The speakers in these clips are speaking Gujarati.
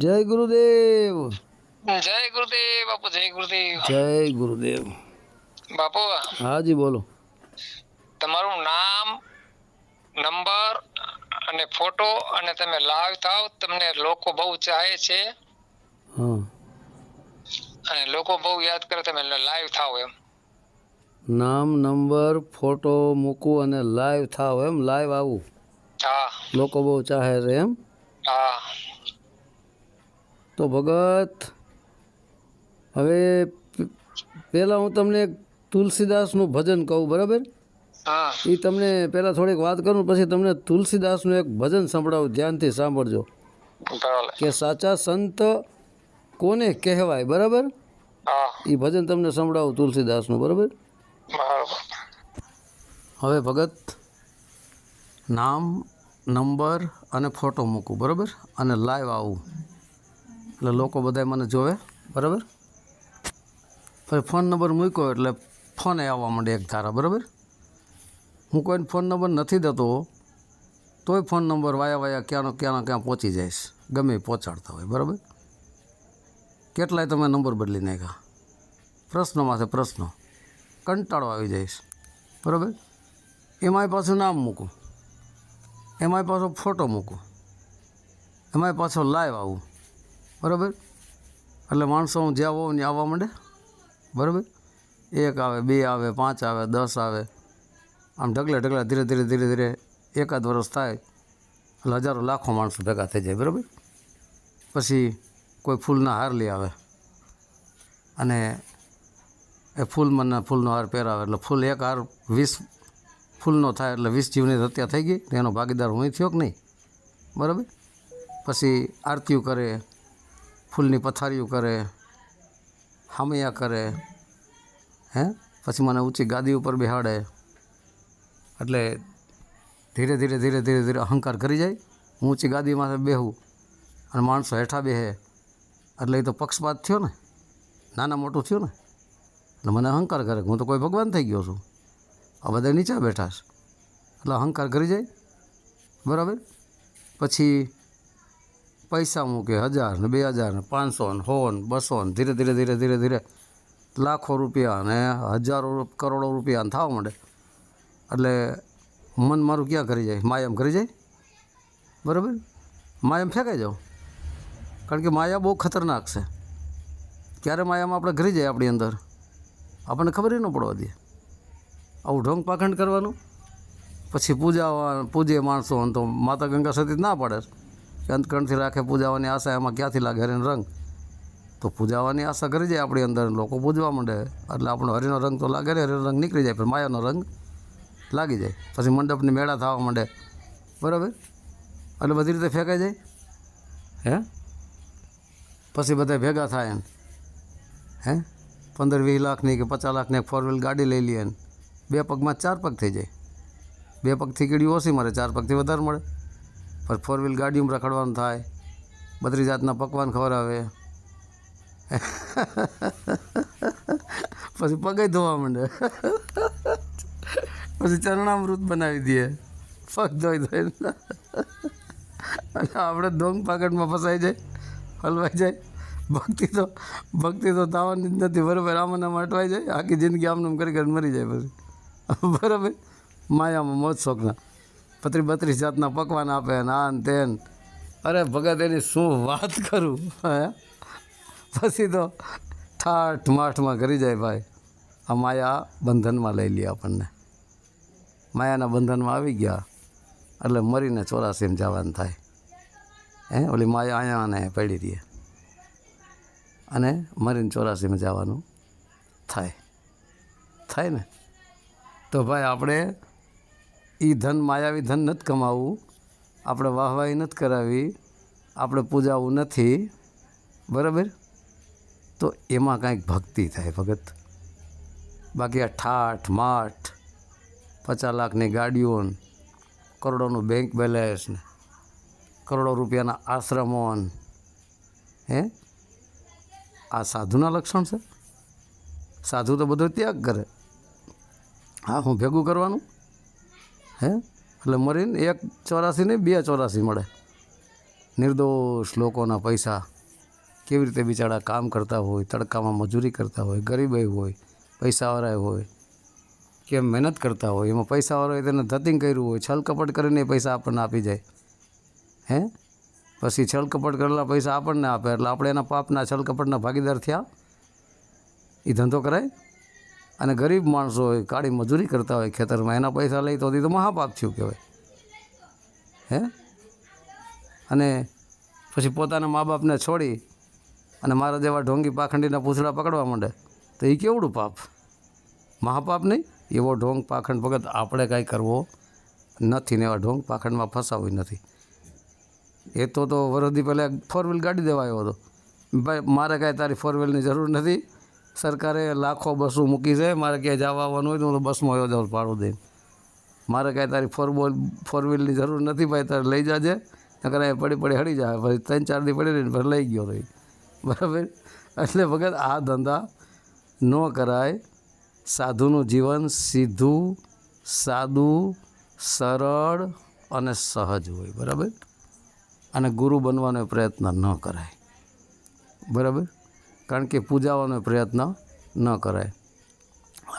જય ગુરુદેવ. જય ગુરુદેવ બાપુ જય ગુરુદેવ. જય ગુરુદેવ. બાપુ હાજી બોલો. તમારું નામ નંબર અને ફોટો અને તમે લાઈવ થાવ તમને લોકો બહુ ચાહે છે. હા. અને લોકો બહુ યાદ કરે તમે લાઈવ થાવ એમ. નામ નંબર ફોટો મૂકું અને લાઈવ થાવ એમ. લાઈવ આવું. હા. લોકો બહુ ચાહે છે એમ. હા. તો ભગત હવે પહેલાં હું તમને તુલસીદાસનું ભજન કહું બરાબર? એ તમને પહેલાં થોડીક વાત કરું પછી તમને તુલસીદાસનું એક ભજન સંભળાવું ધ્યાનથી સાંભળજો. કે સાચા સંત કોને કહેવાય બરાબર? એ ભજન તમને સંભળાવું તુલસીદાસનું બરાબર? બરાબર. હવે ભગત નામ નંબર અને ફોટો મૂકું બરાબર? અને લાઈવ આવું. એટલે લોકો બધા મને જોવે, બરાબર? પછી ફોન નંબર મૂક્યો એટલે ફોને આવવા માંડે એક ધારા, બરાબર? હું કોઈને ફોન નંબર નથી દેતો, તોય ફોન નંબર વાયા વાયા ક્યાંનો ક્યાંનો ક્યાં પહોંચી જઈશ ગમે પહોંચાડતા હોય, બરાબર? કેટલાય તમે નંબર બદલી નાખ્યા? પ્રશ્નો માથે પ્રશ્નો. કંટાળો આવી જઈશ બરાબર? એમાંય પાછું નામ મૂકું. એમાંય પાછો ફોટો મૂકું. એમાંય પાછો લાઈવ આવું. બરાબર? એટલે માણસો હું જ્યાં હોઉં ત્યાં આવવા માંડે? બરાબર? એક આવે, બે આવે, પાંચ આવે, દસ આવે. આમ ઢગલે ઢગલા ધીરે ધીરે ધીરે ધીરે એકાદ વર્ષ થાય, એટલે હજારો લાખો માણસો ભેગા થઈ જાય, બરાબર? પછી કોઈ ફૂલના હાર લઈ આવે. અને એ ફૂલ મને ફૂલનો હાર પહેરાવે, એટલે ફૂલ એક હાર વીસ ફૂલનો થાય, એટલે વીસ જીવની હત્યા થઈ ગઈ, એનો ભાગીદાર હું થયો કે નહીં? બરાબર? પછી આરતીઓ કરે ફૂલની પથારીઓ કરે, હામૈયા કરે, હે? પછી મને ઊંચી ગાદી ઉપર બેહાડે. એટલે ધીરે ધીરે ધીરે ધીરે ધીરે અહંકાર કરી જાય. હું ઊંચી ગાદીમાં બેહું અને માણસો હેઠા બેહે. એટલે એ તો પક્ષપાત થયો ને. નાના મોટું થયું ને. એટલે મને અહંકાર કરે હું તો કોઈ ભગવાન થઈ ગયો છું. આ બધા નીચા બેઠા છે. એટલે અહંકાર કરી જાય. બરાબર? પછી પૈસા મૂકે, હજાર ને બે હજાર ને પાંચસો ને, સો ને, બસો ને, ધીરે ધીરે ધીરે ધીરે ધીરે. લાખો રૂપિયા ને હજારો કરોડો રૂપિયા ને થવા માંડે. એટલે મન મારું ક્યાં કરી જાય? માયામ કરી જાય? બરાબર? માયામ ફેંકાઈ જાઉં. કારણ કે માયા બહુ ખતરનાક છે. ક્યારે માયામાં આપણે ઘરી જાય આપણી અંદર? આપણને ખબર ન પડવા દે. આવું ઢોંગ પાખંડ કરવાનું? પછી પૂજા પૂજે માણસો તો માતા ગંગા સતી ના પાડે. કે અંતકણથી રાખે પૂજાવાની આશા એમાં ક્યાંથી લાગે? હરિનો રંગ. તો પૂજાવાની આશા કરી જાય આપણી અંદર. લોકો પૂજવા માંડે. એટલે આપણો હરિનો રંગ તો લાગે ને હરિનો રંગ નીકળી જાય, પણ માયાનો રંગ લાગી જાય. પછી મંડપની મેળા થવા માંડે. બરાબર? એટલે બધી રીતે ફેંકાઈ જાય. હે? પછી બધા ભેગા થાય એમ. હે? પંદર વીસ લાખની કે પચાસ લાખની ફોર વ્હીલ ગાડી લઈ લઈએ બે પગમાં ચાર પગ થઈ જાય. બે પગથી કીડી ઓછી મળે ચાર પગથી વધારે મળે. પણ ફોર વ્હીલ ગાડીમાં રખડવાનું થાય. બધી જાતના પકવાન ખવડાવે પછી પગે ધોવા માંડે. પછી ચરણામૃત બનાવી દઈએ. પગ ધોઈ ધોઈને. અને આપણે ડોંગ પાકટમાં ફસાઈ જાય, હલવાઈ જાય. ભક્તિ તો ભક્તિ તો થવાની જ નથી. બરાબર, આમાં આમ અટવાઈ જાય. આખી જિંદગી આમને આમ કરી કરીને મરી જાય પછી. બરાબર? માયામાં, મોજ શોખના. પત્રી બત્રીસ જાતના પકવાન આપે ને આ ને તેન. અરે ભગત, એની શું વાત કરું? હે? પછી તો ઠાઠ માઠમાં કરી જાય ભાઈ. આ માયા બંધનમાં લઈ લે આપણને. માયાના બંધનમાં આવી ગયા. એટલે મરીને ચોરાસીમાં જવાનું થાય. હે? ઓલી માયા અહીંયા ને પડી રહીએ અને મરીને ચોરાસીમાં જવાનું થાય. થાય ને? તો ભાઈ આપણે એ ધન માયાવી ધન નથી કમાવવું. આપણે વાહવાહી નથી કરાવી આપણે પૂજાવું નથી. બરાબર? તો એમાં કાંઈક ભક્તિ થાય ભગત. બાકી આ ઠાઠ, માઠ, પચાસ લાખની ગાડીઓ કરોડોનું બેંક બેલેન્સ ને કરોડો રૂપિયાના આશ્રમો હે? આ સાધુના લક્ષણ છે. સાધુ તો બધો ત્યાગ કરે. હા, હું ભેગું કરવાનું? હે? એટલે મરીને એક ચોરાસી નહીં, બે ચોરાસી મળે. નિર્દોષ લોકોના પૈસા કેવી રીતે બિચારા કામ કરતા હોય, તડકામાં મજૂરી કરતા હોય ગરીબાઈ હોય, પૈસાવાળા હોય, કેમ મહેનત કરતા હોય, એમાં પૈસાવાળાએ તેને ધતિંગ કર્યું હોય, છલકપટ કરીને એ પૈસા આપણને આપી જાય. હે? પછી છલ કપટ કરેલા પૈસા આપણને આપે, એટલે આપણે એના પાપના છલકપટના ભાગીદાર થયા. એ ધંધો કરાય? અને ગરીબ માણસો હોય, કાળી મજૂરી કરતા હોય ખેતરમાં, એના પૈસા લઈ તો તો મહાપાપ થયું કહેવાય. હે? અને પછી પોતાના મા બાપને છોડી અને મારા જેવા ઢોંગી પાખંડીના પૂછડા પકડવા માંડે, તો એ કેવડું પાપ? મહાપાપ નહીં, એવો ઢોંગ પાખંડ ભગત આપણે કાંઈ કરવો નથી ને એવા ઢોંગ પાખંડમાં ફસાવું નથી. એ તો તો વરદી પહેલાં ફોર વ્હીલ ગાડી દેવા આવ્યો હતો. ભાઈ, મારે કાંઈ તારી ફોર વ્હીલની જરૂર નથી સરકારે લાખો બસો મૂકી છે. મારે ક્યાંય જવા આવવાનું હોય તો હું તો બસમાં આવ્યો જાઉં ભાડું દઈને મારે કાંઈ તારી ફોર બોલ ફોર વ્હીલની જરૂર નથી ભાઈ, તારે લઈ જાજે. નકર એ પડી પડી હળી જાય. પછી ત્રણ ચાર દી પડી રહીને પછી લઈ ગયો રહી. બરાબર? એટલે વખત આ ધંધા ન કરાય. સાધુનું જીવન સીધું, સાદું, સરળ અને સહજ હોય. બરાબર? અને ગુરુ બનવાનો પ્રયત્ન ન કરાય. બરાબર? કારણ કે પૂજાવાનો પ્રયત્ન ન કરાય.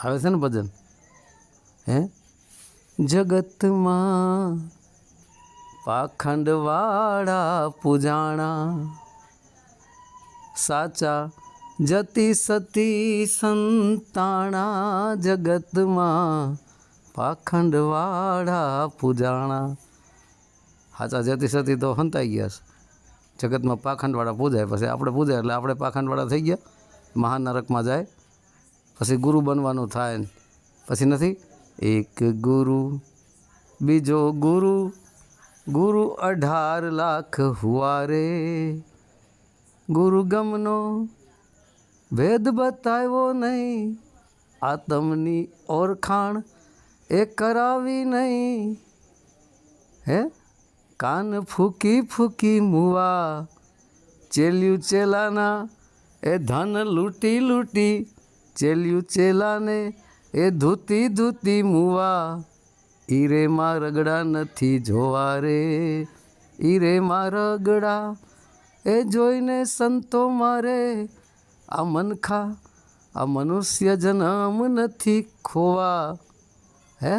આવે છે ને ભજન? હે? જગતમાં પાખંડવાળા પૂજાણા સાચા જતી સતી સંતાણા જગતમાં પાખંડવાળા પૂજાણા. સાચા જતી સતી તો હંતાઈ ગયા છે. જગતમાં પાખંડવાળા પૂજાય. પછી આપણે પૂજાય એટલે આપણે પાખંડવાળા થઈ ગયા. મહાનરકમાં જાય. પછી ગુરુ બનવાનું થાય. પછી નથી? એક ગુરુ, બીજો ગુરુ ગુરુ અઢાર લાખ હુઆ રે ગુરુ ગમનો ભેદ બતાવ્યો નહીં. આતમની ઓળખાણ એ કરાવી નહીં. હે? કાન ફૂકી ફૂકી મુવા. ચેલ્યું ચેલાના, એ ધન લૂંટી લૂંટી. ચેલ્યું ચેલાને, એ ધૂતી ધૂતી મુવા. ઈરે માં રગડા નથી જોવા રે. ઈરે માં રગડા, એ જોઈને સંતો મારે. આ મનખા આ મનુષ્ય જન્મ નથી ખોવા. હે?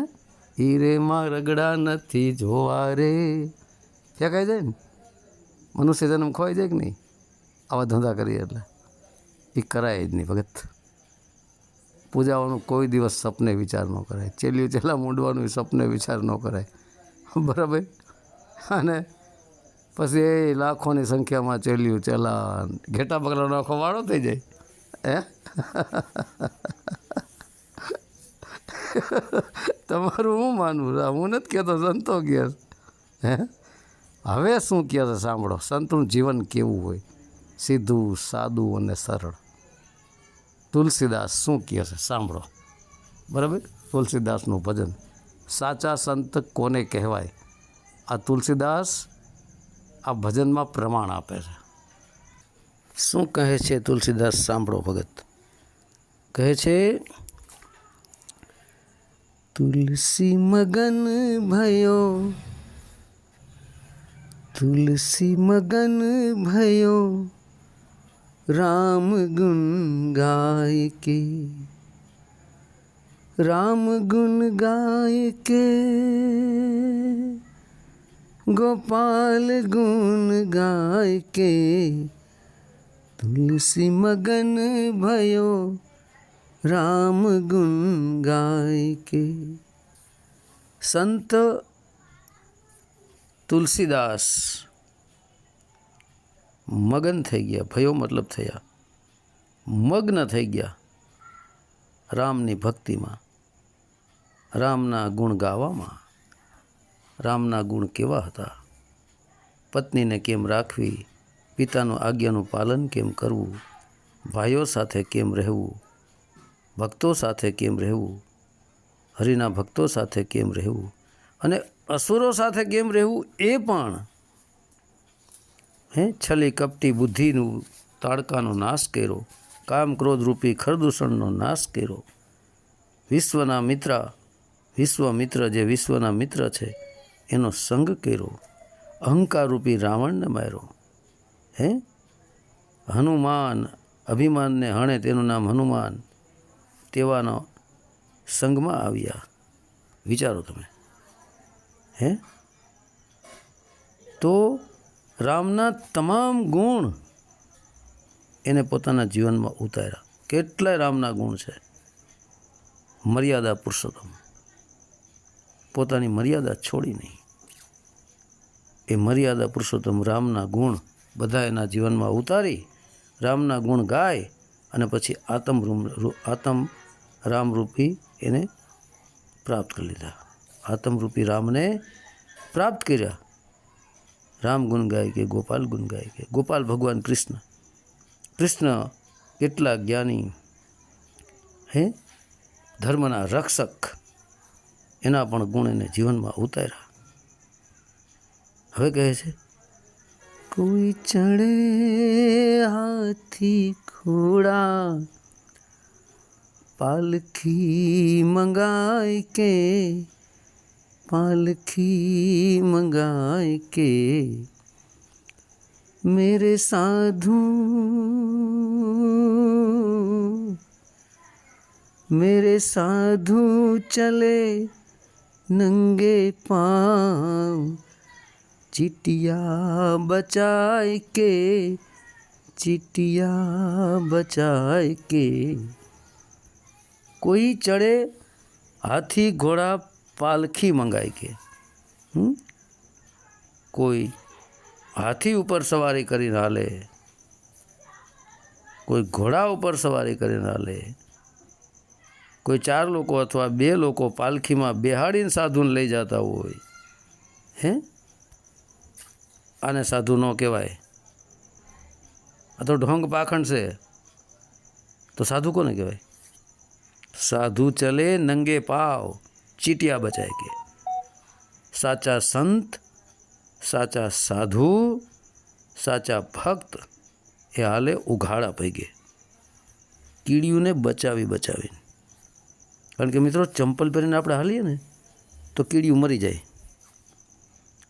હીરે માં રગડા નથી જોવા રે. ફેંકાઈ જાય ને? મનુષ્ય જન્મ ખોવાઈ જાય કે નહીં? આવા ધંધા કરીએ એટલે. એ કરાય જ નહીં ભગત. પૂજાવાનું કોઈ દિવસ સપને વિચાર ન કરાય. ચેલ્યું ચેલા મૂંડવાનું સપને વિચાર ન કરાય. બરાબર? અને પછી એ લાખોની સંખ્યામાં ચેલ્યું ચેલા ઘેટા બગલાનો આખો વાળો થઈ જાય. હે? તમારું હું માનવું? હું નથી કહેતો, સંતો ગયા હે? હવે શું કહે છે સાંભળો, સંતનું જીવન કેવું હોય? સીધું, સાદું અને સરળ. તુલસીદાસ શું કહે છે સાંભળો. બરાબર? તુલસીદાસનું ભજન. સાચા સંત કોને કહેવાય? આ તુલસીદાસ આ ભજનમાં પ્રમાણ આપે છે. શું કહે છે તુલસીદાસ સાંભળો ભગત? કહે છે, તુલસી મગન ભયો तुलसी मगन भयो, राम गुण गाय के राम गुण गाय के गोपाल गुण गाय के तुलसी मगन भयो, राम गुण गाय के संत તુલસીદાસ મગન થઈ ગયા, ભયો મતલબ થયા. મગ્ન થઈ ગયા રામની ભક્તિમાં. રામના ગુણ ગાવામાં. રામના ગુણ કેવા હતા? પત્નીને કેમ રાખવી? પિતાનું આજ્ઞાનું પાલન કેમ કરવું? ભાઈઓ સાથે કેમ રહેવું? ભક્તો સાથે કેમ રહેવું? હરિના ભક્તો સાથે કેમ રહેવું? અને અસુરો સાથે કેમ રહેવું એ પણ, હે, છલી કપટી બુદ્ધિનું તાડકાનો નાશ કર્યો, કામ ક્રોધ રૂપી ખરદૂષણનો નાશ કર્યો. વિશ્વના મિત્ર વિશ્વ મિત્ર જે વિશ્વના મિત્ર છે, એનો સંગ કર્યો. અહંકાર રૂપી રાવણને માર્યો. હે? હનુમાન, અભિમાનને હણે તેનું નામ હનુમાન, તેવાનો સંગમાં આવ્યા. વિચારો તમે. હે? તો રામના તમામ ગુણ એને પોતાના જીવનમાં ઉતાર્યા. કેટલાય રામના ગુણ છે? મર્યાદા પુરુષોત્તમ. પોતાની મર્યાદા છોડી નહીં. એ મર્યાદા પુરુષોત્તમ રામના ગુણ બધા એના જીવનમાં ઉતારી, રામના ગુણ ગાય અને પછી આતમ રૂમ- આતમ રામરૂપી એને પ્રાપ્ત કરી લીધા. આતમરૂપી રામને પ્રાપ્ત કર્યા. રામ ગુણ ગાય કે ગોપાલ ગુણ ગાય કે ગોપાલ ભગવાન કૃષ્ણ. કૃષ્ણ કેટલા જ્ઞાની હે? ધર્મના રક્ષક. એના પણ ગુણ એને જીવનમાં ઉતાર્યા. હવે કહે છે, કોઈ ચડે હાથી ઘોડા, પાલખી મંગાય કે पालखी मंगाए के मेरे साधु मेरे साधु चले नंगे पाँव, चिटिया बचाए के, चिटिया बचाए के। कोई चढ़े हाथी घोड़ा પાલખી મંગાઈ કે? કોઈ હાથી ઉપર સવારી કરીને હાલે? કોઈ ઘોડા ઉપર સવારી કરીને હાલે? કોઈ ચાર લોકો અથવા બે લોકો પાલખીમાં બેહાડીને સાધુને લઈ જતા હોય? હે? આને સાધુ ન કહેવાય. આ તો ઢોંગ પાખંડ છે. તો સાધુ કોને કહેવાય? સાધુ ચલે નંગે પાવ. ચીટિયા બચાય કે સાચા સંત સાચા સાધુ સાચા ભક્ત એ હાલે ઉઘાડા પૈગે કીડીઓને બચાવી બચાવીને કારણ કે મિત્રો ચંપલ પહેરીને આપણે હાલીએ ને તો કીડીયું મરી જાય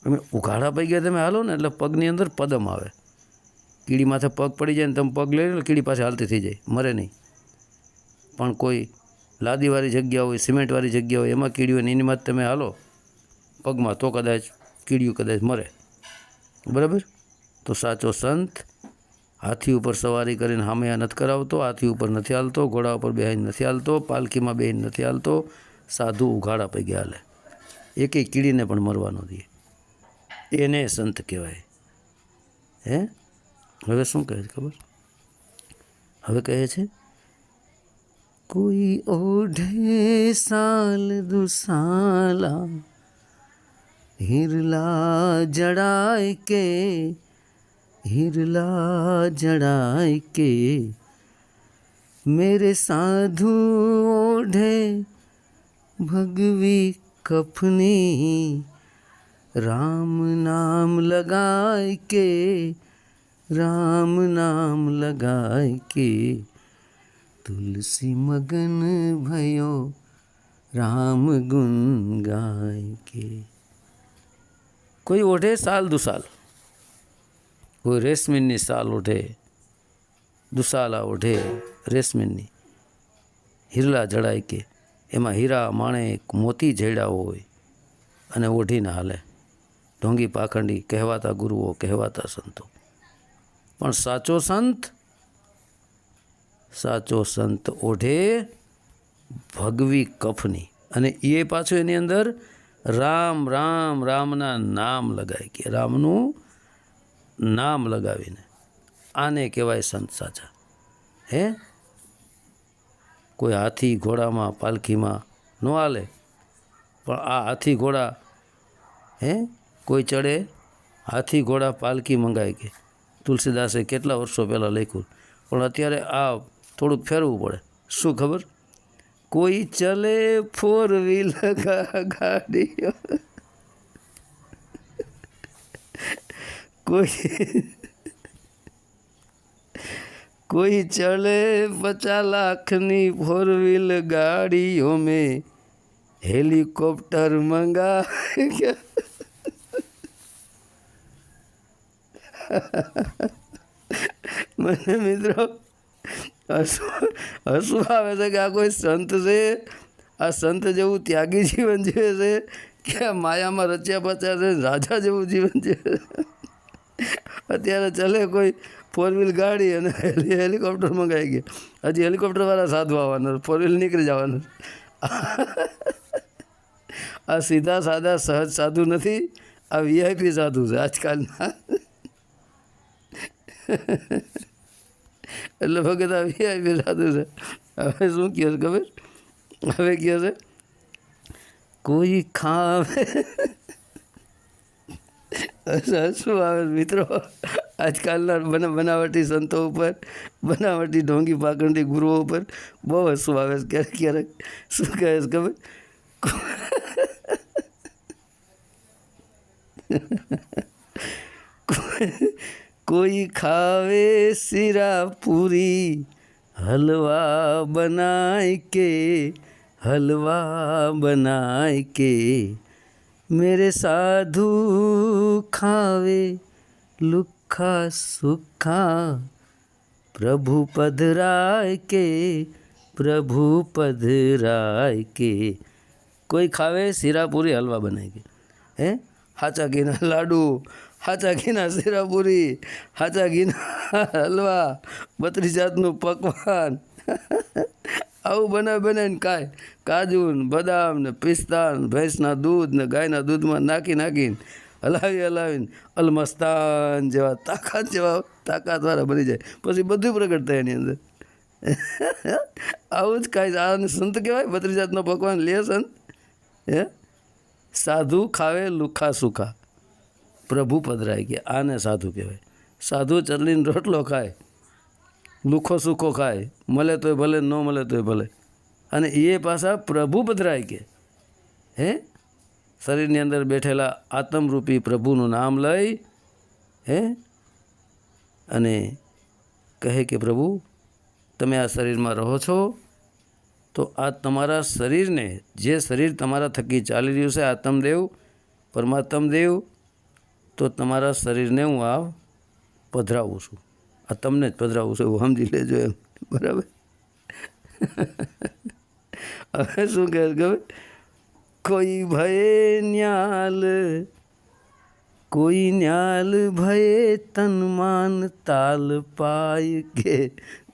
અમે ઉઘાડા પૈગે તમે હાલો ને એટલે પગની અંદર પદમ આવે કીડી માથે પગ પડી જાય ને તમે પગ લઈ લો કીડી પાસે હાલતી થઈ જાય મરે નહીં પણ કોઈ લાદીવાળી જગ્યા હોય, સિમેન્ટવાળી જગ્યા હોય, એમાં કીડી હોય એની માથે તમે હાલો, પગમાં તો કદાચ કીડીયું કદાચ મરે. બરાબર? તો સાચો સંત હાથી ઉપર સવારી કરીને હામયા નથી કરાવતો, હાથી ઉપર નથી હાલતો, ઘોડા ઉપર બેહીને નથી હાલતો, પાલખીમાં બેહીને નથી હાલતો, સાધુ ઉઘાડા પૈકી હાલે. એક એક કીડીને પણ મરવાનો દે. એને સંત કહેવાય. હે? હવે શું કહે છે ખબર? હવે કહે છે કોઈ ઓઢે સાલ દુસાલા હિરલા જડાય કે હિરલા જડાય કે મેરે સાધુ ઓઢે ભગવી કફની રામ નામ લગાય કે રામ નામ લગાય કે તુલસી મગન ભયો રામ ગુણ ગાય કે. કોઈ ઓઢે સાલ દુસાલ? કોઈ રેશમીની સાલ ઓઢે, દુસાલા ઓઢે રેશમીની હિરલા જડાય કે, એમાં હીરા માણેક મોતી જડ્યા હોય અને ઓઢીને હાલે. ઢોંગી પાખંડી કહેવાતા ગુરુઓ, કહેવાતા સંતો. પણ સાચો સંત સાચો સંત ઓઢે ભગવી કફની. અને એ પાછું એની અંદર રામ રામ, રામના નામ લગાવી કે રામનું નામ લગાવીને. આને કહેવાય સંત સાચા. હે? કોઈ હાથી ઘોડામાં, પાલખીમાં ન હાલે. પણ આ હાથી ઘોડા, હે? કોઈ ચડે, હાથી ઘોડા પાલખી મંગાય કે. તુલસીદાસે કેટલા વર્ષો પહેલાં લખ્યું? પણ અત્યારે આ થોડુંક ફેરવું પડે. શું ખબર? કોઈ ચલે ફોર વ્હીલર ગાડીઓ કોઈ કોઈ ચલે પચાસ લાખની ફોર વ્હીલ ગાડીઓ મેં હેલિકોપ્ટર મંગા મને મિત્રો હસવું આવે છે કે આ કોઈ સંત છે? આ સંત જેવું ત્યાગી જીવન જીવે છે? કે માયામાં રચ્યા પચ્યા છે? રાજા જેવું જીવન જીવે અત્યારે ચલે કોઈ ફોર વ્હીલ ગાડી અને હેલી હેલિકોપ્ટર મંગાવી ગયા હજી હેલિકોપ્ટરવાળા સાધુ આવવાના ફોર વ્હીલ નીકળી જવાનું. આ સીધા સાદા સહજ સાધુ નથી, આ વીઆઈપી સાધુ છે આજકાલના. એટલે ભગત આ વીઆઈપી સાધુ છે. હવે શું કહે છે ખબર? હવે કહે છે, કોઈ ખાવે. શું આવે મિત્રો? આજકાલના બના, બનાવટી સંતો ઉપર, બનાવટી ઢોંગી પાકણથી ગુરુઓ ઉપર બહુ હસવું આવે છે. ક્યારેક ક્યારેક શું કહે છે ખબર? कोई खावे सिरा पूरी, हलवा बनाए के, हलवा बनाए के। मेरे साधु खावे, लुखा सुखा, प्रभु पधराय के, प्रभु पधराय के। कोई खावे सिरा पूरी, हलवा बनाएगी हैं? हाचा के ना लाडू હાચા ઘીના શીરાપુરી હાચા ઘીના હલવા બત્રીસ જાતનું પકવાન. આવું બનાવી બનાવીને કાંઈ. કાજુ બદામ ને પિસ્તા ને ભેંસના દૂધ ને ગાયના દૂધમાં નાખી નાખીને હલાવી હલાવીને અલમસ્તાન જેવા તાકાત જેવા તાકાતવાળા બની જાય. પછી બધું પ્રગટ થાય એની અંદર. આવું જ કાંઈ આને સંત કહેવાય? બત્રીસ જાતનો પકવાન લે સંત? હે? સાધુ ખાવે લુખા સુખા. પ્રભુ પધરાય કે આને સાધુ કહેવાય. સાધુ ચરલીને રોટલો ખાય, લુખો સુખો ખાય, મળે તોય ભલે, ન મળે તોય ભલે. અને એ પાછા પ્રભુ પધરાય કે. હે? શરીરની અંદર બેઠેલા આત્મરૂપી પ્રભુનું નામ લઈ, હે? અને કહે કે પ્રભુ, તમે આ શરીરમાં રહો છો, તો આ તમારા શરીરને, જે શરીર તમારા થકી ચાલી રહ્યું છે આત્મદેવ પરમાત્મ દેવ તો તમારા શરીરને હું આ પધરાવું છું. આ તમને જ પધરાવું છું, એવું સમજી લેજો એમ. બરાબર? હવે શું કહે ખબર? કોઈ ભયે ન્યાલ, કોઈ ન્યાલ ભયે તનમાન તાલ પાય કે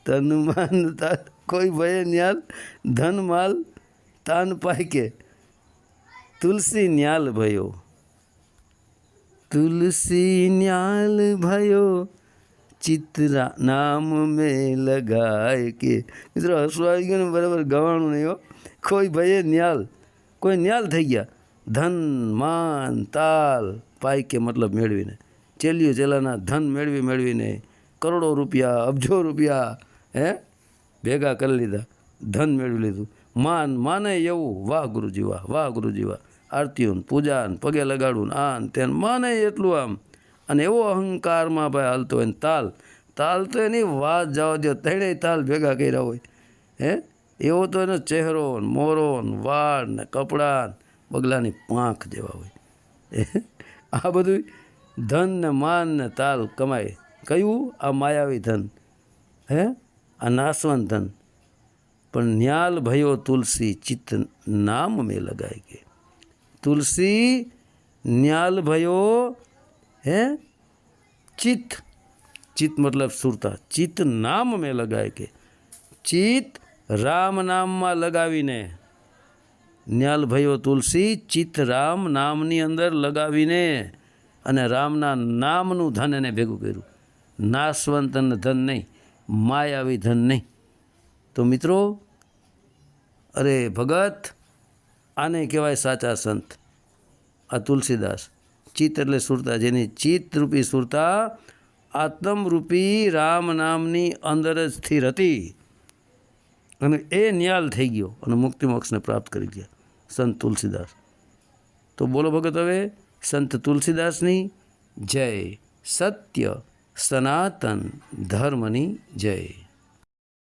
તનમાન તાલ, કોઈ ભયે ન્યાલ, ધન માલ તાન પાય કે તુલસી ન્યાલ ભયો. તુલસી ન્યાલ ભયો ચિત્રા નામ મેં લગાય કે મિત્રો હસવું આવી ગયું ને બરાબર ગવાણું નહીં હો કોઈ ભયે ન્યાલ કોઈ ન્યાલ થઈ ગયા ધન માન તાલ પાય કે મતલબ મેળવીને ચેલિયું ચેલાના ધન મેળવી મેળવીને કરોડો રૂપિયા અબજો રૂપિયા હે ભેગા કરી લીધા ધન મેળવી લીધું માન માને એવું વાહ ગુરુજી વાહ વાહ ગુરુજી વાહ આરતીઓ ને પૂજા ને પગે લગાડવું ને આ ને માને એટલું આમ. અને એવો અહંકારમાં ભાઈ હાલતો હોય તાલ. તાલ તો એની વાત જવા દો ત્રણેય તાલ ભેગા કર્યા હોય. હે? એવો તો એનો ચહેરો ને મોરો ને વાળ ને કપડાં બગલાની પાંખ જેવા હોય. આ બધું ધન ને માન ને તાલ કમાય. કયું? આ માયાવી ધન. હે? આ નાસવંત ધન. પણ ન્યાલ ભયો તુલસી ચિત્ત નામ મેં લગાઈ કે તુલસી ન્યાલ ભયો હે? ચિત્ત. ચિત્ત મતલબ સુરતા. ચિત્ત નામ મેં લગાય કે. ચિત્ત રામ નામમાં લગાવીને. ન્યાલ ભયો તુલસી, ચિત્ત રામ નામની અંદર લગાવીને અને રામના નામનું ધન એને ભેગું કર્યું. નાશવંત ધન નહીં, માયાવી ધન નહીં. તો મિત્રો, અરે ભગત આને કહેવાય સાચા સંત. આ તુલસીદાસ. ચિત્ત એટલે સુરતા. જેની ચિત્તરૂપી સુરતા આત્મરૂપી રામ નામની અંદર જ સ્થિર હતી. અને એ ન્યાલ થઈ ગયો અને મુક્તિ મોક્ષને પ્રાપ્ત કરી ગયા. સંત તુલસીદાસ. તો બોલો ભગત હવે, સંત તુલસીદાસની જય. સત્ય સનાતન ધર્મની જય.